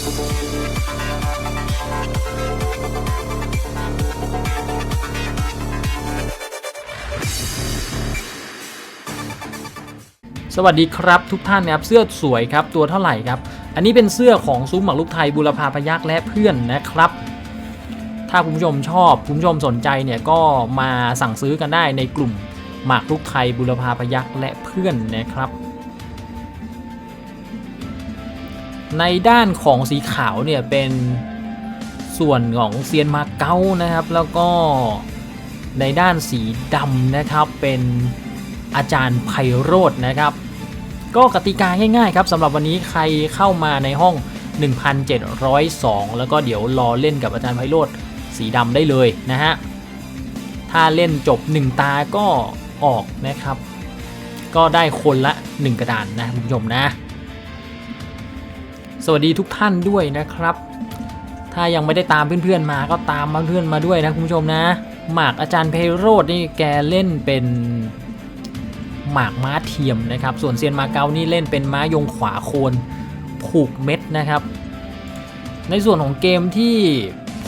สวัสดีครับทุกท่านนะครับเสื้อสวยครับตัวเท่าไหร่ครับ อันนี้เป็นเสื้อของซุ้มหมากรุกไทยบุรพาพยักษ์และเพื่อนนะครับ ถ้าคุณผู้ชมชอบคุณผู้ชมสนใจเนี่ยก็มาสั่งซื้อกันได้ในกลุ่มหมากรุกไทยบุรพาพยักษ์และเพื่อนนะครับ ในด้านของสีขาวเนี่ยเป็นส่วนของเซียนมาเก๊านะครับ แล้วก็ในด้านสีดำนะครับเป็นอาจารย์ไพโรจน์นะครับ ก็กติกาง่ายๆครับสำหรับวันนี้ใครเข้ามาในห้อง 1702 แล้วก็เดี๋ยวรอเล่นกับอาจารย์ไพโรจน์สีดำได้เลยนะฮะถ้าเล่นจบ 1 ตาก็ออกนะครับ ก็ได้คนละ 1 กระดานนะคุณผู้ชมนะ สวัสดีทุกท่านด้วยนะครับ ถ้ายังไม่ได้ตามเพื่อนๆมาก็ตามเพื่อนมาด้วยนะคุณผู้ชมนะหมากอาจารย์ไพโรจนี่แกเล่นเป็นหมากม้าเทียมนะครับ ส่วนเซียนมาเก๊านี่เล่นเป็นม้ายงขวาโคนผูกเม็ดนะครับ ในส่วนของเกมที่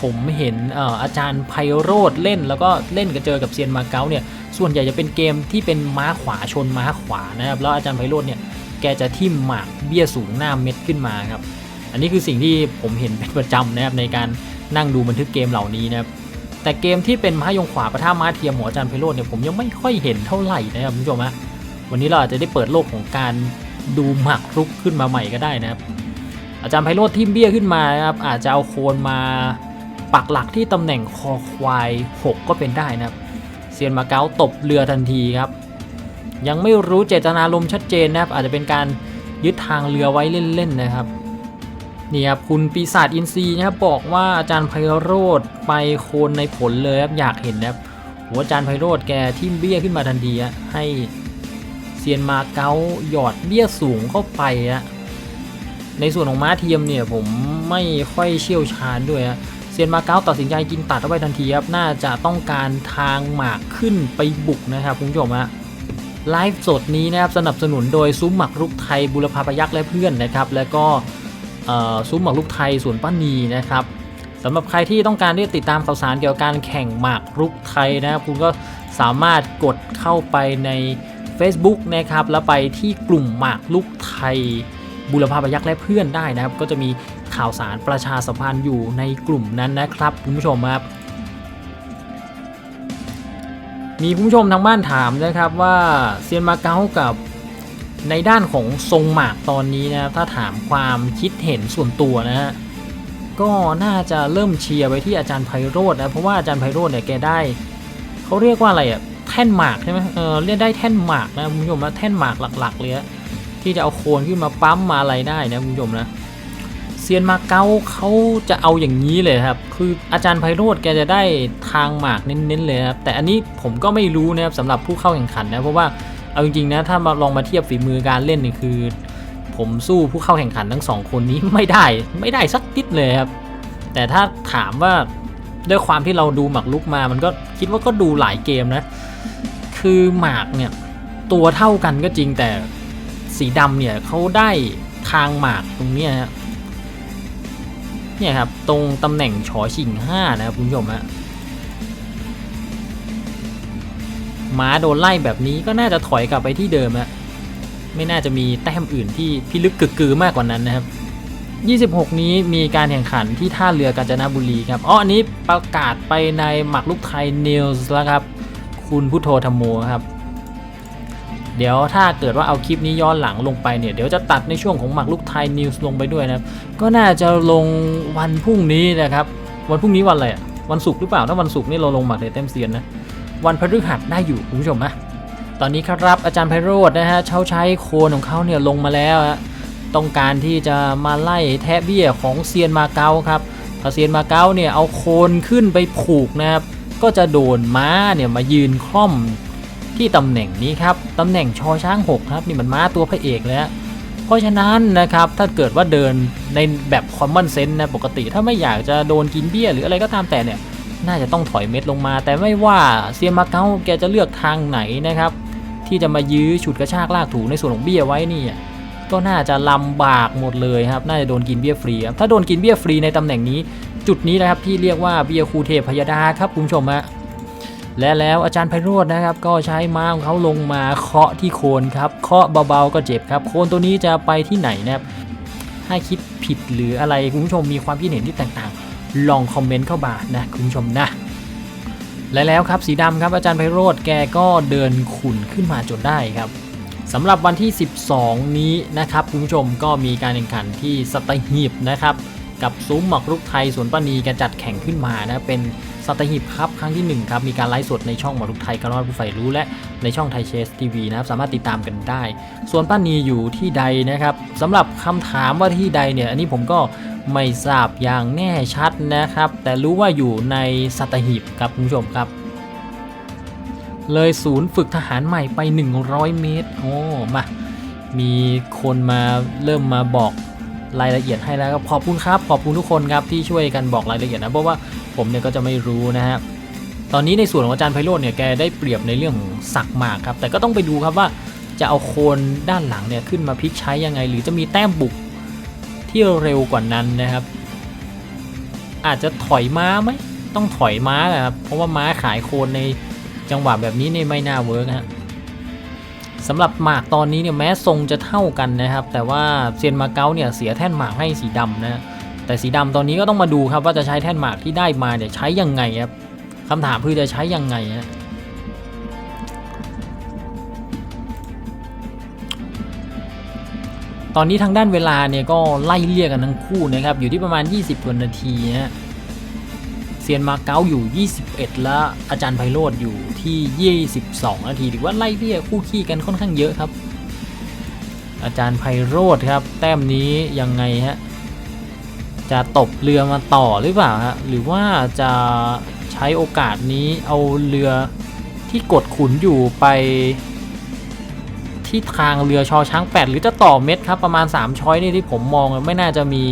ผมเห็นเอ่ออาจารย์ไพโรธเล่นแล้วก็เล่นกันเจอกับเซียนมาเก๊าเนี่ยส่วนใหญ่จะเป็นเกมที่เป็นม้าขวาชนม้าขวานะครับแล้วอาจารย์ไพโรธเนี่ย แกจะทิ่มหมากเบี้ยสูงหน้าเม็ดขึ้นมาครับ อันนี้คือสิ่งที่ผมเห็นเป็นประจำนะครับในการนั่งดูบันทึกเกมเหล่านี้นะครับแต่เกมที่เป็นม้ายงขวาประท่าม้าเทียมหัวอจารย์ไพโรธเนี่ยผมยังไม่ค่อยเห็นเท่าไหร่นะครับคุณผู้ชมฮะวันนี้เราอาจจะได้เปิดโลกของการดูหมากรุกขึ้นมาใหม่ก็ได้นะครับอาจารย์ไพโรธทิมเบี้ยขึ้นมานะครับอาจจะเอาโคนมาปักหลักที่ตำแหน่งคอควาย 6 ก็เป็นได้นะครับเซียนมาเก๊าตบเรือทันทีครับ ยังไม่รู้เจตนารมณ์ชัดเจนนะครับอาจจะเป็นการยึดทางเรือไว้เล่นๆนะครับนี่ครับคุณปีศาจอินทรีย์นะครับบอกว่าอาจารย์ไพโรธไปโคนในผลเลยครับอยากเห็นนะครับหัวอาจารย์ไพโรธแกทิมเบี้ยขึ้นมาทันทีอะให้เซียนมาเก๊าหยอดเบี้ยสูงเข้าไปอะในส่วนของม้าเทียมเนี่ยผมไม่ค่อยเชี่ยวชาญด้วยอะเซียนมาเก๊าตัดสินใจกินตัดเข้าไปทันทีครับน่าจะต้องการทางหมากขึ้นไปบุกนะครับคุณผู้ชมฮะ ไลฟ์สดนี้นะครับสนับสนุนโดยซุ้มหมักรุกไทยบุรพาพยักษ์และเพื่อนนะครับ แล้วก็ซุ้มหมักรุกไทยสวนป้านีนะครับสำหรับใครที่ต้องการที่จะติดตามข่าวสารเกี่ยวกับการแข่งหมากรุกไทยนะครับ คุณก็สามารถกดเข้าไปใน Facebook นะครับ แล้วไปที่กลุ่มหมากรุกไทย บุรพาพยักษ์และเพื่อนได้นะครับ ก็จะมีข่าวสารประชาสัมพันธ์อยู่ในกลุ่มนั้นนะครับคุณผู้ชมครับ มีผู้ชมทางบ้านถามนะครับว่าเซียนมาเก๊ากับในด้านของทรงหมากตอนนี้นะถ้าถามความคิดเห็นส่วนตัวนะฮะก็น่าจะเริ่มเชียร์ไปที่อาจารย์ไพโรจน์นะเพราะว่าอาจารย์ไพโรจน์เนี่ยแกได้เขาเรียกว่าอะไรอะแท่นหมากใช่ไหมเออเรียกได้แท่นหมากนะคุณผู้ชมนะแท่นหมากหลักๆเลยะที่จะเอาโคนขึ้นมาปั๊มมาอะไรได้นะคุณผู้ชมนะ ซียนมาเก๊าเขาจะเอาอย่างนี้เลยครับ คืออาจารย์ไพโรธแกจะได้ทางหมากเน้นๆเลยครับ แต่อันนี้ผมก็ไม่รู้นะครับสำหรับผู้เข้าแข่งขันนะเพราะว่าเอาจริงๆนะถ้ามาลองมาเทียบฝีมือการเล่นนี่คือ ผมสู้ผู้เข้าแข่งขันทั้งสองคนนี้ไม่ได้ไม่ได้สักนิดเลยครับ แต่ถ้าถามว่าด้วยความที่เราดูหมากลุกมา มันก็คิดว่าก็ดูหลายเกมนะ คือหมากเนี่ยตัวเท่ากันก็จริงแต่สีดำเนี่ยเขาได้ทางหมากตรงนี้ฮะ เนี่ยครับ ตรงตำแหน่งชอชิง5นะครับคุณผู้ชมฮะม้าโดนไล่แบบนี้ก็น่าจะถอยกลับไปที่เดิมฮะไม่น่าจะมีแต้มอื่นที่พิลึกกึกกือมากกว่านั้นนะครับ 26 นี้มีการแข่งขันที่ท่าเรือกาญจนบุรีครับอ๋ออันนี้ประกาศไปในหมักลูกไทยนิวส์แล้วครับ คุณพุทโธธรรมโมครับ เดี๋ยวถ้าเกิดว่าเอาคลิปนี้ย้อนหลังลงไปเนี่ยเดี๋ยวจะตัดในช่วงของหมักลูกไทยนิวส์ลงไปด้วยนะครับก็น่าจะลงวันพรุ่งนี้นะครับวันพรุ่งนี้วันอะไรอะวันศุกร์หรือเปล่าถ้าวันศุกร์นี่เราลงหมักเดเต็มเซียนนะวันพฤหัสได้อยู่คุณผู้ชมนะตอนนี้ครับอาจารย์ไพโรจน์นะฮะเช้าใช้โคนของเขาเนี่ยลงมาแล้วฮะต้องการที่จะมาไล่แทะเบี้ยของเซียนมาเก๊าครับถ้าเซียนมาเก๊าเนี่ยเอาโคนขึ้นไปผูกนะครับก็จะโดนม้าเนี่ยมายืนคล่อม ที่ตำแหน่งนี้ครับตำแหน่งชอช้างหกครับนี่มันม้าตัวพระเอกเลยฮะเพราะฉะนั้นนะครับถ้าเกิดว่าเดินในแบบคอมมอนเซนส์นะปกติ ถ้าไม่อยากจะโดนกินเบี้ยหรืออะไรก็ตามแต่เนี่ยน่าจะต้องถอยเม็ดลงมา แต่ไม่ว่าเซียมาเก๊าแกจะเลือกทางไหนนะครับ ที่จะมายื้อฉุดกระชากลากถูในส่วนของเบี้ยไว้นี่ก็น่าจะลำบากหมดเลยครับ น่าจะโดนกินเบี้ยฟรีครับถ้าโดนกินเบี้ยฟรีในตำแหน่งนี้ จุดนี้นะครับที่เรียกว่าเบี้ยคูเทพพยดาครับคุณผู้ชมฮะ และแล้วอาจารย์ไพโรจน์นะครับ ก็ใช้ม้าของเขาลงมาเคาะที่โคนครับเคาะเบาๆก็เจ็บครับโคนตัวนี้จะไปที่ไหนนะครับถ้าคิดผิดหรืออะไรคุณผู้ชมมีความคิดเห็นที่แตกต่างลองคอมเมนต์เข้ามานะคุณผู้ชมนะและแล้วครับสีดำครับอาจารย์ไพโรธแกก็เดินขุนขึ้นมาจนได้ครับสำหรับวันที่ 12 นี้นะครับคุณผู้ชมก็มีการแข่งขันที่สตหีบนะครับ กับซุ้มหมักรุกไทยสวนป้านีแกจัดแข่งขึ้นมานะเป็นสตหีบครับครั้งที่ 1 ครับ มีการไลฟ์สดในช่องหมักรุกไทยกระรอดผู้ใฝ่รู้และในช่องไทยเชสทีวีนะครับสามารถติดตามกันได้ส่วนป้านีอยู่ที่ใดนะครับสำหรับคำถามว่าที่ใดเนี่ยอันนี้ผมก็ไม่ทราบอย่างแน่ชัดนะครับ แต่รู้ว่าอยู่ในสตหีบครับคุณผู้ชมครับเลยศูนย์ฝึกทหารใหม่ไป 100 เมตร โอ้ มา มีคนมาเริ่มมาบอก รายละเอียดให้แล้วครับขอบคุณครับ ขอบคุณทุกคนครับที่ช่วยกันบอกรายละเอียดนะเพราะว่าผมเนี่ยก็จะไม่รู้นะฮะตอนนี้ในส่วนของอาจารย์ไพโรจน์เนี่ยแกได้เปรียบในเรื่องของสักหมากครับแต่ก็ต้องไปดูครับว่าจะเอาโคนด้านหลังเนี่ยขึ้นมาพลิกใช้ยังไง หรือจะมีแต้มบุกที่เร็วกว่านั้นนะครับ อาจจะถอยม้าไหมต้องถอยม้าแหละครับเพราะว่าม้าขายโคนในจังหวะแบบนี้เนี่ยไม่น่าเวิร์กฮะ สำหรับหมากตอนนี้เนี่ยแม้ทรงจะเท่ากันนะครับ แต่ว่าเซียนมาเก๊าเนี่ยเสียแท่นหมากให้สีดำนะแต่สีดำตอนนี้ก็ต้องมาดูครับว่าจะใช้แท่นหมากที่ได้มาเนี่ยใช้ยังไงครับคำถามคือจะใช้ยังไงฮะตอนนี้ทางด้านเวลาเนี่ยก็ไล่เลี่ยกันทั้งคู่นะครับอยู่ที่ประมาณ 20กว่านาทีนะฮะ เซียนมาเก๊าอยู่ 21 แล้วอาจารย์ไพโรธอยู่ที่ 22 นาทีถือว่าไล่เบี้ยคู่ขี้กันค่อนข้างเยอะครับ อาจารย์ไพโรธครับ แต้มนี้ยังไงฮะจะตบเรือมาต่อหรือเปล่าฮะหรือว่าจะใช้โอกาสนี้เอาเรือที่กดขุนอยู่ไป ที่ทางเรือชอช้าง 8 หรือจะต่อเม็ดครับประมาณ 3 ช้อยนี่ที่ผมมองไม่น่าจะมี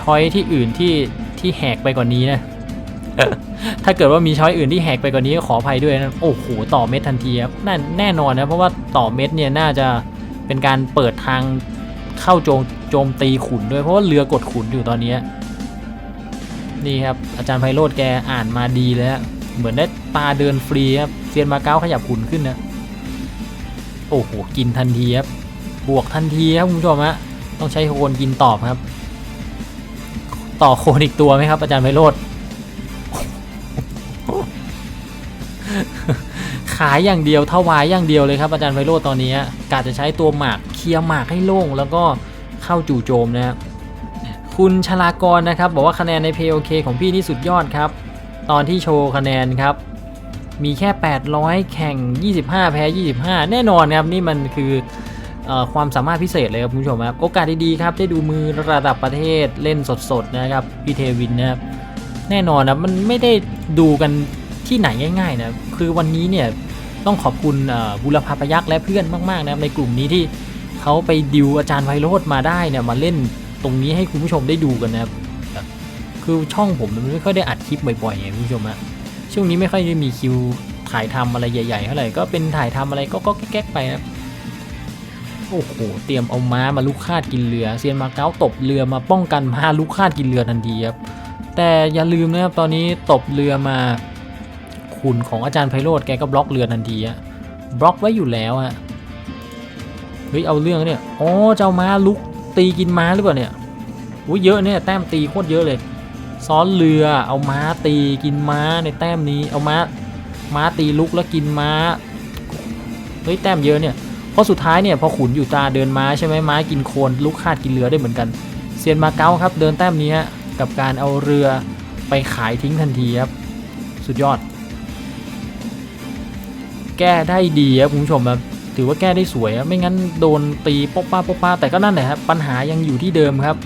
ช้อยที่อื่นที่ ที่แหกไปกว่านี้นะ ถ้าเกิดว่ามีช้อยอื่นที่แหกไปกว่านี้ก็ขออภัยด้วยนะโอ้โหต่อเม็ดทันทีครับน่าแน่นอนนะเพราะว่าต่อเม็ดเนี่ยน่าจะเป็นการเปิดทางเข้าโจมโจมตีขุนด้วยเพราะว่าเรือกดขุนอยู่ตอนนี้นี่ครับอาจารย์ไพโรธแกอ่านมาดีเลยฮะเหมือนได้ตาเดินฟรีครับเซียนมาเก้าขยับขุนขึ้นนะโอ้โหกินทันทีครับบวกทันทีครับคุณผู้ชมฮะต้องใช้โคนกินตอบครับ ต่อโคนอีกตัวไหมครับ อาจารย์ไพโรธขายอย่างเดียวถวายอย่างเดียวเลยครับอาจารย์ไพโรธตอนนี้กาจะใช้ตัวหมากเคลียร์หมากให้โล่งแล้วก็เข้าจู่โจมนะครับคุณชลากรนะครับ บอกว่าคะแนนใน POK ของพี่นี่สุดยอดครับ ตอนที่โชว์คะแนนครับ มีแค่ 800 แข่ง 25 แพ้ 25 แน่นอนครับ นี่มันคือ ความสามารถพิเศษเลยครับคุณผู้ชมครับโอกาสดีๆครับได้ดูมือระดับประเทศเล่นสดๆนะครับพี่เทวินนะครับแน่นอนนะมันไม่ได้ดูกันที่ไหนง่ายๆนะคือวันนี้เนี่ยต้องขอบคุณบุรพาพยักษ์และเพื่อนมากๆนะครับในกลุ่มนี้ที่เขาไปดิวอาจารย์ไพโรธมาได้เนี่ยมาเล่นตรงนี้ให้คุณผู้ชมได้ดูกันนะครับคือช่องผมมันไม่ค่อยได้อัดคลิปบ่อยๆไงคุณผู้ชมอะช่วงนี้ไม่ค่อยได้มีคิวถ่ายทำอะไรใหญ่ๆเท่าไหร่ก็เป็นถ่ายทำอะไรก็ก็แก๊กๆไปนะ โอ้โห เตรียมเอาม้ามาลุกคาดกินเรือ เซียนมาเก๊าตบเรือมาป้องกันม้าลุกคาดกินเรือทันทีครับ แต่อย่าลืมนะครับตอนนี้ตบเรือมาขุนของอาจารย์ไพโรธแกก็บล็อกเรือทันทีอะบล็อกไว้อยู่แล้วอะเฮ้ยเอาเรื่องเนี่ย อ๋อเจ้าม้าลุกตีกินม้าหรือเปล่าเนี่ยอุ้ยเยอะเนี่ยแต้มตีโคตรเยอะเลย ซ้อนเรือเอาม้าตีกินม้าในแต้มนี้ เอาม้าม้าตีลุกแล้วกินม้า เฮ้ยแต้มเยอะเนี่ย เพราะสุดท้ายเนี่ยพอขุนอยู่ตาเดินม้าใช่ไหมม้ากินโคลนลุกคาดกินเรือได้เหมือนกันเซียนมาเก๊าครับเดินแต้มนี้ฮะกับการเอาเรือไปขายทิ้งทันทีครับสุดยอด แก้ได้ดีครับคุณผู้ชมครับถือว่าแก้ได้สวยครับไม่งั้นโดนตีป๊อปป้าป๊อปป้าแต่ก็นั่นแหละครับปัญหายังอยู่ที่เดิมครับ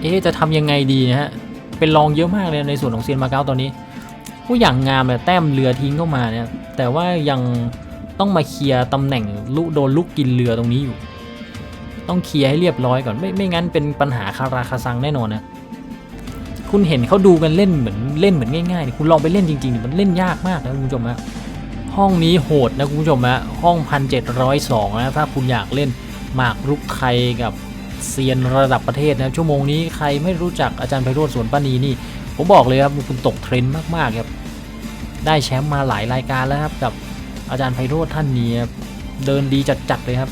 เอ๊จะทำยังไงดีนะฮะเป็นรองเยอะมากเลยในส่วนของเซียนมาเก๊าตอนนี้ ผู้อย่างงามเนี่แต้มเรือทิ้งเข้ามาเนี่ยแต่ว่ายัง ต้องมาเคลียร์ตำแหน่งลุโดนลุกกินเรือตรงนี้อยู่ ต้องเคลียร์ให้เรียบร้อยก่อนไม่ไม่งั้นเป็นปัญหาคาราคาซังแน่นอนนะคุณเห็นเขาดูกันเล่นเหมือนเล่นเหมือนง่ายๆนี่คุณลองไปเล่นจริงๆมันเล่นยากมากนะคุณผู้ชมฮะห้องนี้โหดนะคุณผู้ชมฮะห้องพันเจ็ดร้อยสองนะถ้าคุณอยากเล่นหมากรุกไทยกับเซียนระดับประเทศนะชั่วโมงนี้ใครไม่รู้จักอาจารย์ไพโรธสวนป้านีนี่ ผมบอกเลยครับคุณตกเทรนด์มากๆครับได้แชมป์มาหลายรายการแล้วครับกับ อาจารย์ไพโรธท่านนี้เดินดีจัดๆเลยครับ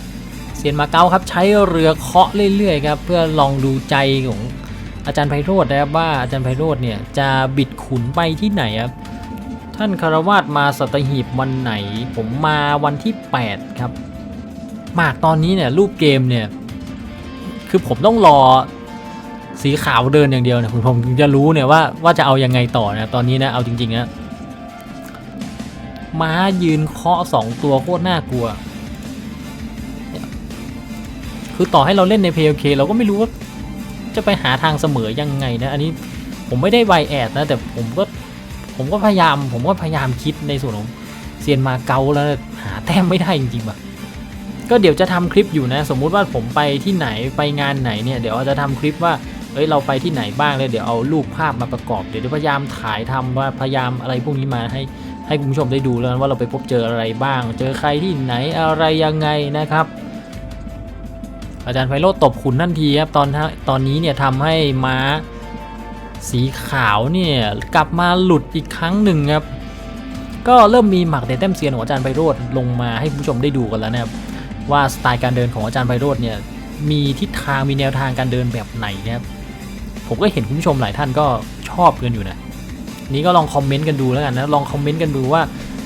เซียนมาเก๊าครับใช้เรือเคาะเรื่อยๆครับเพื่อลองดูใจของอาจารย์ไพโรธนะครับว่าอาจารย์ไพโรธเนี่ยจะบิดขุนไปที่ไหนครับท่านคารวาสมาสัตหีบวันไหน ผมมาวันที่ 8 ครับหมากตอนนี้เนี่ยรูปเกมเนี่ยคือผมต้องรอสีขาวเดินอย่างเดียวเนะผมผมจะรู้เนี่ยว่าว่าจะเอายังไงต่อนะตอนนี้นะเอาจริงๆนะ ม้ายืนเคาะสองตัวโคตรน่ากลัว คือต่อให้เราเล่นใน PLK เราก็ไม่รู้ว่าจะไปหาทางเสมอยังไงนะ อันนี้ผมไม่ได้ไวแอดนะ แต่ผมก็ผมก็พยายาม ผมก็พยายามคิดในส่วนของเซียนมาเกาแล้วหาแต้มไม่ได้จริงๆว่ะก็เดี๋ยวจะทำคลิปอยู่นะ สมมุติว่าผมไปที่ไหนไปงานไหนเนี่ยเดี๋ยวจะทำคลิปว่าเอ้ยเราไปที่ไหนบ้างเลยเดี๋ยวเอารูปภาพมาประกอบเดี๋ยวพยายามถ่ายทำว่าพยายามอะไรพวกนี้มาให้ ให้คุณผู้ชมได้ดูแล้วว่าเราไปพบเจออะไรบ้าง เจอใครที่ไหนอะไรยังไงนะครับ อาจารย์ไพโรจน์ตบขุนทันทีครับตอนตอนนี้เนี่ยทำให้ม้าสีขาวเนี่ยกลับมาหลุดอีกครั้งหนึ่งครับก็เริ่มมีหมักเดแต้มเซียนของอาจารย์ไพโรจน์ลงมาให้คุณผู้ชมได้ดูกันแล้วนะครับว่าสไตล์การเดินของอาจารย์ไพโรจน์เนี่ยมีทิศทางมีแนวทางการเดินแบบไหนนะครับผมก็เห็นคุณผู้ชมหลายท่านก็ชอบกันอยู่นะ นี้ก็ลองคอมเมนต์กันดูแล้วกันนะลองคอมเมนต์กันดูว่า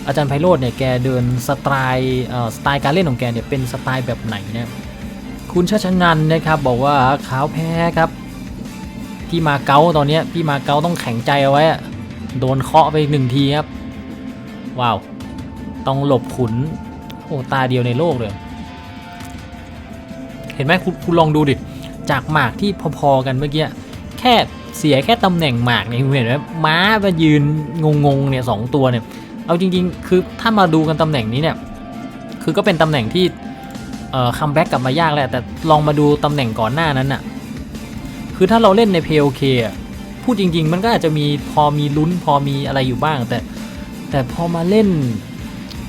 อาจารย์ไพโรจน์เนี่ยแกเดินสไตล์สไตล์การเล่นของแกเนี่ยเป็นสไตล์แบบไหนนะคุณชาชนันนะครับบอกว่าขาวแพ้ครับพี่มาเก๊าตอนนี้พี่มาเก๊าต้องแข็งใจเอาไว้โดนเคาะไปหนึ่งทีครับ ว้าว ต้องหลบขุนโอ้ตาเดียวในโลกเลย เห็นไหมคุณคุณลองดูดิ จากหมากที่พอๆกันเมื่อกี้ แค่ เสียแค่ตำแหน่งหมากเนี่ยคุณเห็นไหมม้ามายืนงงๆเนี่ยสองตัวเนี่ย เอาจริงๆ คือถ้ามาดูกันตำแหน่งนี้เนี่ยคือก็เป็นตำแหน่งที่เอ่อคัมแบ็กกลับมายากแหละแต่ลองมาดูตำแหน่งก่อนหน้านั้นน่ะคือถ้าเราเล่นใน PLK อะพูดจริง ๆ มันก็อาจจะมีพอมีลุ้นพอมีอะไรอยู่บ้าง แต่แต่พอมาเล่น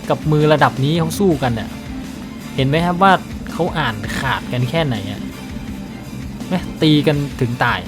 กับมือระดับนี้เขาสู้กันเนี่ยเห็นไหมครับว่าเขาอ่านขาดกันแค่ไหนอะแมตีกันถึงตาย